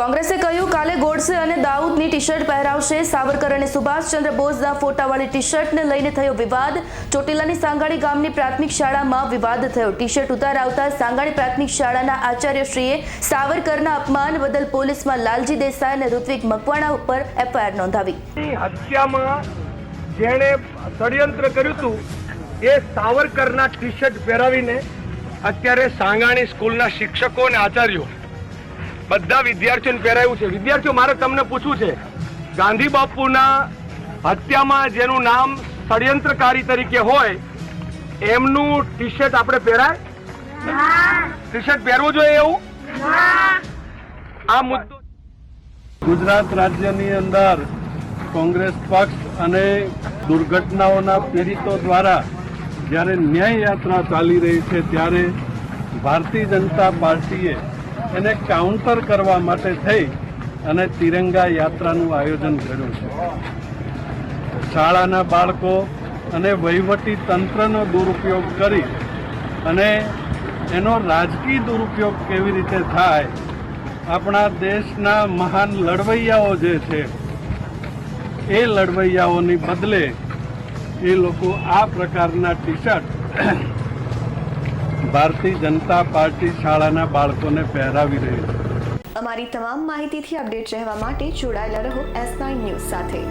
કોંગ્રેસે કહ્યું, કાલે ગોડસે અને દાઉદની ટી શર્ટ પહેરાવશે. સાવરકર અને સુભાષચંદ્ર બોઝના ફોટાવાળી ટી શર્ટને લઈને થયો વિવાદ. ચોટીલાની સાંગાણી ગામની પ્રાથમિક શાળામાં વિવાદ થયો. ટી શર્ટ ઉતાર આવતા સાંગાણી પ્રાથમિક શાળાના આચાર્યશ્રીએ સાવરકરના અપમાન બદલ પોલીસમાં લાલજી દેસાઈ અને ઋત્વિક મકવાણા ઉપર એફઆઈઆર નોંધાવી. હત્યામાં જેણે ષડયંત્ર કર્યું હતું, એ સાવરકરના ટી શર્ટ પહેરાવીને અત્યારે સાંગાણી સ્કૂલના શિક્ષકો અને આચાર્યો બધા વિદ્યાર્થીઓને પહેરાયું છે. વિદ્યાર્થીઓ મારે તમને પૂછવું છે. ગાંધી બાપુના હત્યામાં જેનું નામ ષડયંત્રકારી તરીકે હોય એમનું ટી શર્ટ આપણે પહેરાય? ટી શર્ટ પહેરવું જોઈએ એવું? આ મુદ્દો ગુજરાત રાજ્યની અંદર કોંગ્રેસ પક્ષ અને દુર્ઘટનાઓના પીડિતો દ્વારા જ્યારે ન્યાય યાત્રા ચાલી રહી છે ત્યારે ભારતીય જનતા પાર્ટીએ એને કાઉન્ટર કરવા માટે થઈ અને તિરંગા યાત્રાનું આયોજન કર્યું છે. શાળાના બાળકો અને વહીવટી તંત્રનો દુરુપયોગ કરી અને એનો રાજકીય દુરુપયોગ કેવી રીતે થાય, આપણા દેશના મહાન લડવૈયાઓ જે છે, એ લડવૈયાઓની બદલે એ લોકો આ પ્રકારના T shirt Bharatiya Janata party શાળાના બાળકોને પહેરાવી રહી છે. અમારી તમામ માહિતીથી અપડેટ રહેવા માટે જોડાયેલા રહો એસ નાઇન ન્યૂઝ સાથે.